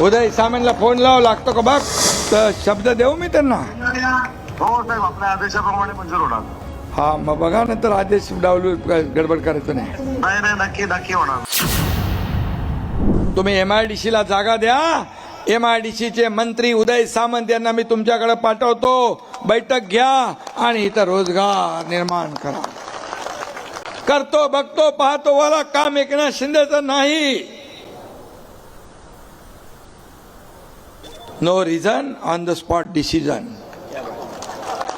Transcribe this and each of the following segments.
उदय सामनला phone लाव लागतो का बघ तर शब्द देऊ मी त्यांना? हो साहेब आपल्या आदेशाप्रमाणे मंजूर होणार. हा मग बघा नंतर आदेश डावलू गडबड करायचं नाही. नाही नाही नक्की नक्की होणार. तुम्ही एम आय डी ला जागा द्या. एम आय डी चे मंत्री उदय सामंत यांना मी तुमच्याकडे पाठवतो. बैठक घ्या आणि इथं रोजगार निर्माण करा. करतो बघतो पाहतो वाला काम एकनाथ शिंदेचं नाही. No reason on the spot decision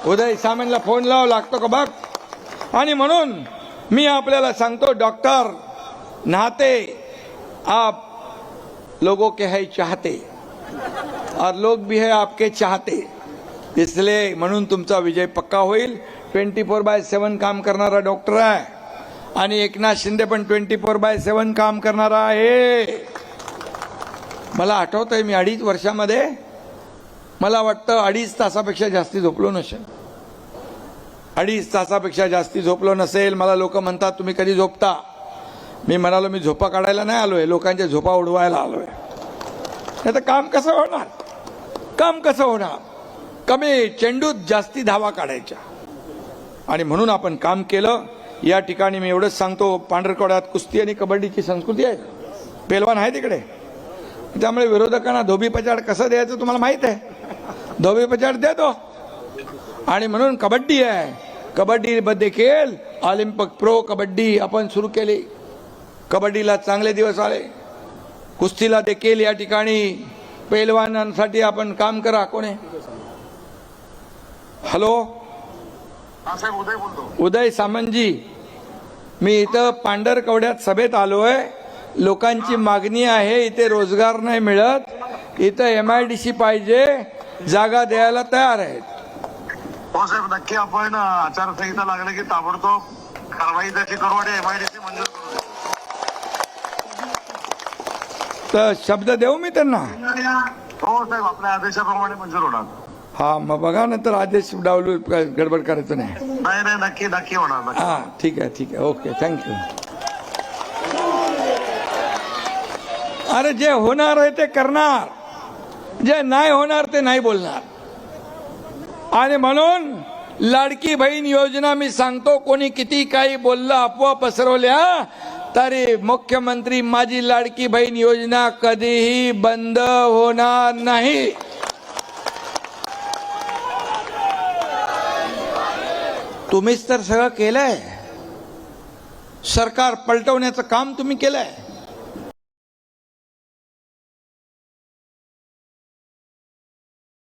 Uday सामेनला phone लाव लागतो का बघ? आणि म्हणून मी आपल्याला सांगतो डॉक्टर नहाते आप लोगों के है चाहते और लोग भी है आपके चाहते. इसलिए म्हणून तुमचा विजय पक्का होईल. ट्वेंटी फोर बाय सेवन काम करणारा डॉक्टर आहे. आणि एकनाथ शिंदे पण ट्वेंटी फोर बाय सेवन काम करणारा आहे. मला आठवत आहे मी अडीच वर्षामध्ये मला वाटतं अडीच तासापेक्षा जास्ती झोपलो नसेल. अडीच तासापेक्षा जास्ती झोपलो नसेल. मला लोक म्हणतात तुम्ही कधी झोपता? मी म्हणालो मी झोपा काढायला नाही आलो आहे लोकांच्या झोपा उडवायला आलो आहे तर काम कसं होणार? काम कसं होणार? कमी चेंडूत जास्ती धावा काढायच्या. आणि म्हणून आपण काम केलं. या ठिकाणी मी एवढंच सांगतो पांढरकवड्यात कुस्ती आणि कबड्डीची संस्कृती आहे. पेलवान आहे तिकडे त्यामुळे विरोधकांना धोबी पचाड कसं द्यायचं तुम्हाला माहीत आहे? धोबी पचाड देतो. आणि म्हणून कबड्डी आहे. कबड्डी देखील ऑलिम्पिक प्रो कबड्डी आपण सुरू केली. कबड्डीला चांगले दिवस आले. कुस्तीला देखील या ठिकाणी पैलवानांसाठी आपण काम करा. कोणी? हॅलो? साहेब उदय बोलतो. उदय सामंतजी मी इथं पांढरकवड्यात सभेत आलोय. लोकांची मागणी आहे इथे रोजगार नाही मिळत. इथं एम आय डी सी पाहिजे जागा द्यायला तयार आहेत. हो साहेब नक्की आपण आचारसंहिता लागली की ताबडतोब कारवाई त्याची करू आणि एमआयडीसी मंजूर करू. तर शब्द देऊ मी त्यांना? हो साहेब आपल्या आदेशाप्रमाणे मंजूर होणार. हा मग बघा नंतर आदेश डावलू गडबड करायचं नाही. नाही नाही नक्की नक्की होणार नक्की. हा ठीक आहे ठीक आहे. Okay thank you. अरे जे होणार आहे ते करणार. जे नाही होणार ते नाही बोलणार. आणि म्हणून लाडकी बहीण योजना मी सांगतो कोणी किती काही बोललं अफवा पसरवल्या तरी मुख्यमंत्री माझी लाडकी बहीण योजना कधीही बंद होणार नाही. तुम्हीच तर सगळं केलंय. सरकार पलटवण्याचं काम तुम्ही केलंय.